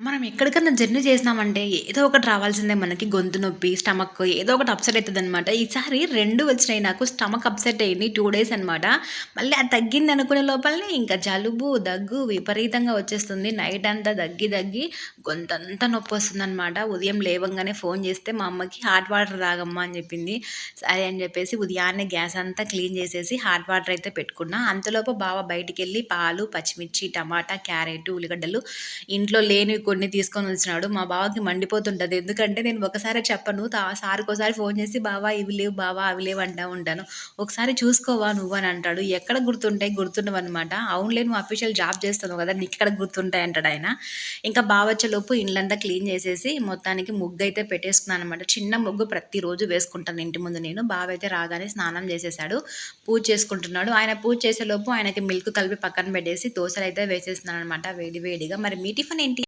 మనం ఎక్కడికన్నా జర్నీ చేసినామంటే ఏదో ఒకటి రావాల్సిందే మనకి గొంతు నొప్పి, స్టమక్ ఏదో ఒకటి అప్సెట్ అవుతుంది అనమాట ఈసారి రెండు వచ్చినాయి నాకు. స్టమక్ అప్సెట్ అయింది టూ డేస్ అనమాట. మళ్ళీ అది తగ్గింది అనుకునే లోపలనే ఇంకా జలుబు, దగ్గు విపరీతంగా వచ్చేస్తుంది. నైట్ అంతా దగ్గి దగ్గి గొంతంతా నొప్పి నొప్పొస్తుందనమాట. ఉదయం లేవంగానే ఫోన్ చేస్తే మా అమ్మకి హాట్ వాటర్ తాగమ్మా అని చెప్పింది. సరే అని చెప్పేసి ఉదయాన్నే గ్యాస్ అంతా క్లీన్ చేసేసి హాట్ వాటర్ అయితే పెట్టుకున్నా. అంతలోపు బావ బయటికెళ్ళి పాలు, పచ్చిమిర్చి, టమాటా, క్యారెట్, ఉల్లిగడ్డలు ఇంట్లో లేనివి కొన్ని తీసుకొని వచ్చినాడు. మా బావకి మండిపోతుంటుంది ఎందుకంటే నేను ఒకసారి చెప్పను. తా సార్‌కోసారి ఫోన్ చేసి బావా ఇవి లేవు బావా అవి లేవు అంటా ఉంటాను. ఒకసారి చూసుకోవా నువ్వు అని అంటాడు. ఎక్కడ గుర్తుంటాయి గుర్తుండవనమాట. అవునులే నువ్వు అఫీషియల్ జాబ్ చేస్తున్నావు కదా! ఇక్కడ గుర్తుంటాయి అంటాడాయన. ఇంకా బావ వచ్చేలోపు క్లీన్ చేసేసి మొత్తానికి ముగ్గు అయితే పెట్టేసుకున్నాను అనమాట. చిన్న ముగ్గు ప్రతిరోజు వేసుకుంటాను ఇంటి ముందు నేను. బావ అయితే రాగానే స్నానం చేసేసాడు. పూజ చేసుకుంటున్నాడు. ఆయన పూజ చేసేలోపు ఆయనకి మిల్క్ కలిపి పక్కన పెట్టేసి తోసలు అయితే వేసేస్తున్నాను అనమాట వేడి వేడిగా. మరి మీ టిఫిన్ ఏంటి?